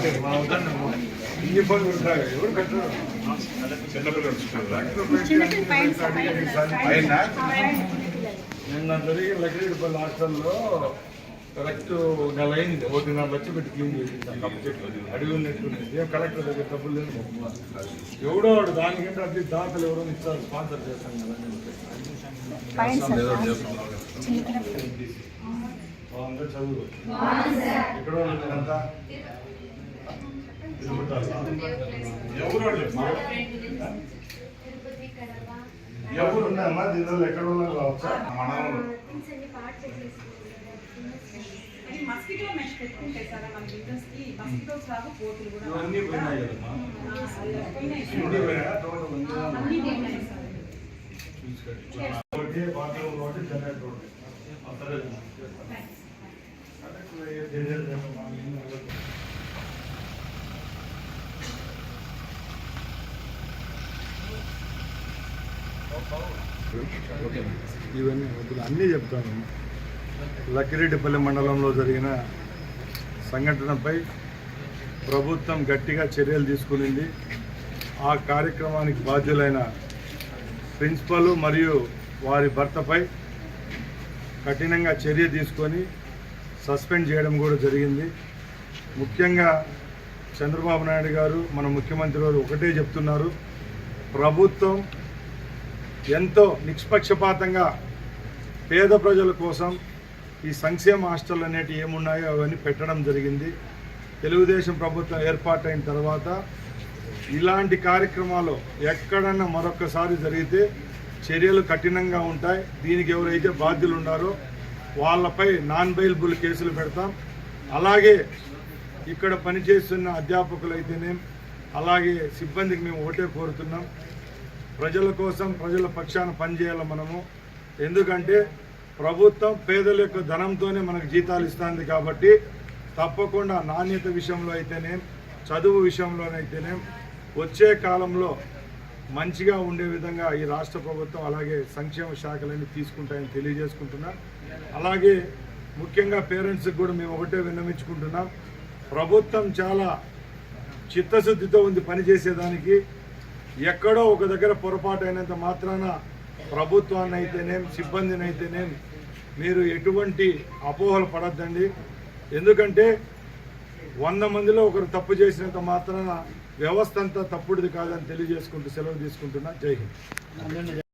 ఇన్ని పనులు ఉంటాయి. ఎవరు కట్టరు చిన్నపిల్లలు పైన పైన నిన్న జరిగిన లక్ష్మీపల్లి హాస్టల్లో కరెక్ట్ నెల అయింది ఒకటిన్నర లక్షలు పెట్టి క్లీన్ చేసింది అడిగి ఉన్నట్టున్నది. ఏం కలెక్టర్ దగ్గర డబ్బులు లేదు ఎవడో వాడు దానికంటే అది దాతలు ఎవరో ఇస్తారు. స్పాన్సర్ చేస్తాం కదా చదువు ఎక్కడ మీరంతా ఎవరు ఉన్నాయమ్మా దీనిలో ఎక్కడ కావచ్చా అది మస్కిటో మెష్ పెట్టుకుంటే సార్ మన బిజినెస్కి మస్కిటోస్ రావు పోతులు కూడా ఇవన్నీ పోయినాయి కదమ్మా ఆ, పోయినాయి సార్. ఇవన్నీ పోయినాయా? టోటల్ ఉందా? అన్నీ పోయినాయి సార్ చూసుకోండి. ఒకటి బాత్రూమ్ ఒకటి జనరేటర్ ఒకటి అంతరే ఇవన్నీ ఇప్పుడు అన్నీ చెప్తాను లక్కిరెడ్డిపల్లి మండలంలో జరిగిన సంఘటనపై ప్రభుత్వం గట్టిగా చర్యలు తీసుకునింది. ఆ కార్యక్రమానికి బాధ్యులైన ప్రిన్సిపల్ మరియు వారి భర్తపై కఠినంగా చర్య తీసుకొని సస్పెండ్ చేయడం కూడా జరిగింది. ముఖ్యంగా చంద్రబాబు నాయుడు గారు మన ముఖ్యమంత్రి గారు ఒకటే చెప్తున్నారు. ప్రభుత్వం ఎంతో నిష్పక్షపాతంగా పేద ప్రజల కోసం ఈ సంక్షేమ హాస్టల్ అనేటివి ఏమున్నాయో అవన్నీ పెట్టడం జరిగింది. తెలుగుదేశం ప్రభుత్వం ఏర్పాటైన తర్వాత ఇలాంటి కార్యక్రమాలు ఎక్కడన్నా మరొకసారి జరిగితే చర్యలు కఠినంగా ఉంటాయి. దీనికి ఎవరైతే బాధ్యులు ఉన్నారో వాళ్ళపై నాన్ బెయిల్బుల్ కేసులు పెడతాం. అలాగే ఇక్కడ పనిచేస్తున్న అధ్యాపకులైతేనేం అలాగే సిబ్బందికి మేము ఒకటే కోరుతున్నాం. ప్రజల కోసం ప్రజల పక్షాన పనిచేయాలి మనము. ఎందుకంటే ప్రభుత్వం పేదల యొక్క ధనంతోనే మనకు జీతాలు ఇస్తుంది కాబట్టి తప్పకుండా నాణ్యత విషయంలో అయితేనే చదువు విషయంలోనైతేనే వచ్చే కాలంలో మంచిగా ఉండే విధంగా ఈ రాష్ట్ర ప్రభుత్వం అలాగే సంక్షేమ శాఖలన్నీ తీసుకుంటాయని తెలియజేసుకుంటున్నా. అలాగే ముఖ్యంగా పేరెంట్స్కి కూడా మేము ఒకటే విన్నవించుకుంటున్నాం. ప్రభుత్వం చాలా చిత్తశుద్ధితో ఉంది పనిచేసేదానికి. ఎక్కడో ఒక దగ్గర పొరపాటు అయినంత మాత్రాన ప్రభుత్వాన్ని అయితేనేం సిబ్బందిని అయితేనేం మీరు ఎటువంటి అపోహలు పడద్దండి. ఎందుకంటే వంద మందిలో ఒకరు తప్పు చేసినంత మాత్రాన వ్యవస్థ అంతా తప్పుడుది కాదని తెలియజేసుకుంటూ సెలవు తీసుకుంటున్నా. జై హింద్.